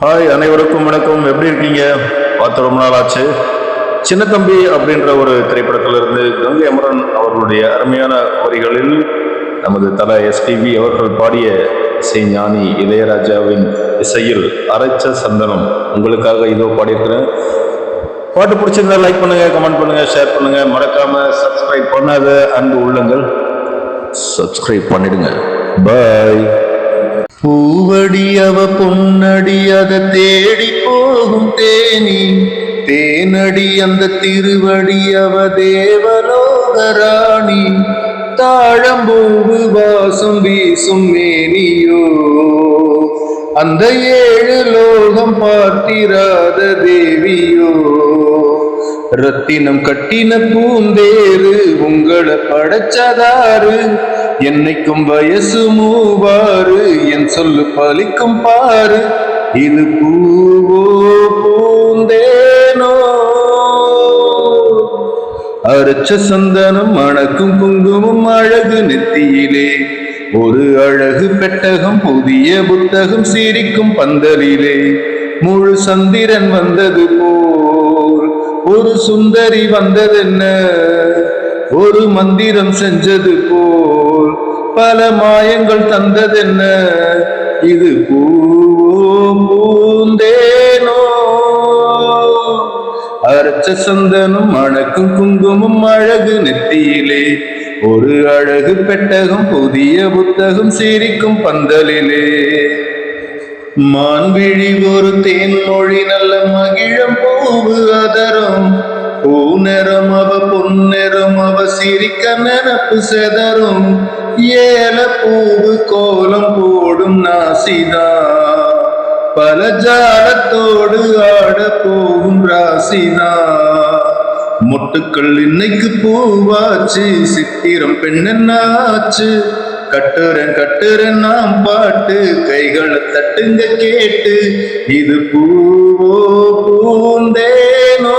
Hi அனைவருக்கும் வணக்கம். எப்படி இருக்கீங்க? பார்த்து ரொம்ப நாள் ஆச்சு சின்ன தம்பி அப்படின்ற ஒரு திரைப்படத்திலிருந்து கங்கை அமரன் அவர்களுடைய அருமையான வரிகளில் நமது தல எஸ்பிபி அவர்கள் பாடிய இசை ஞானி இளையராஜாவின் இசையில் அரைச்ச சந்தனம். உங்களுக்காக இதோ பாடியிருக்கிறேன். பாட்டு பிடிச்சிருந்தா லைக் பண்ணுங்க கமெண்ட் பண்ணுங்க ஷேர் பண்ணுங்க. மறக்காம சப்ஸ்கிரைப் பண்ணாத அன்பு உள்ளங்கள். சப்ஸ்கிரைப் பண்ணிடுங்க. பாய் பூவடி அவ பொன்னடி அத தேடி போகும் தேனி. தேனடி அந்த திருவடி அவ தேவலோகராணி. தாழம்பூவு வாசம் வீசும் மேனியோ. அந்த ஏழு லோகம் பார்த்திராத தேவியோ. ரத்தினம் கட்டின பூந்தேரு உங்களை படைச்சதாறு. என்னைக்கும் வயசு மூவாறு என் சொல்லு பலிக்கும் பாரு இது பூவோ பூந்தேனோ? அரைச்ச சந்தனம் மணக்கும் குங்குமம் அழகு நெத்தியிலே. ஒரு அழகு பெட்டகம் புதிய புத்தகம் சிரிக்கும் பந்தலிலே. முழு சந்திரன் வந்தது போல் ஒரு சுந்தரி வந்ததென்ன? ஒரு மந்திரம் செஞ்சது போல். பல மாயங்கள் தந்ததென்ன? இது பூவோ பூந்தேனோ? அரைச்ச சந்தனும் அணக்கும் குங்குமம் அழகு நெத்தியிலே. ஒரு அழகு பெட்டகம் புதிய புத்தகம் சிரிக்கும் பந்தலிலே. மான்விழி ஒரு தேன்மொழி நல்ல மகிழம் பூவு அதரும். பூநெறம் அவ பொன்னிறம் அவ சிரிக்க நினப்பு செதறும். ஏல பூவு கோலம் போடும் நாசிதா. பல ஜாலத்தோடு ஆட போகும் ராசிதா. மொட்டுக்கள் இன்னைக்கு பூவாச்சு சித்திரம் பெண்ணாச்சு கட்டுறன் கட்டுறன் நாம் பாட்டு கைகளை தட்டுங்க கேட்டு இது பூவோ பூந்தேனோ.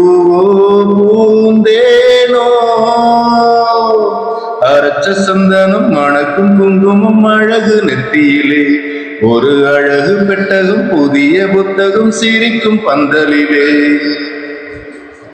அரைச்ச சந்தனம் மணக்கும் குங்குமம் அழகு நெத்தியிலே ஒரு அழகு பெட்டகம் புதிய புத்தகம் சிரிக்கும் பந்தலிலே.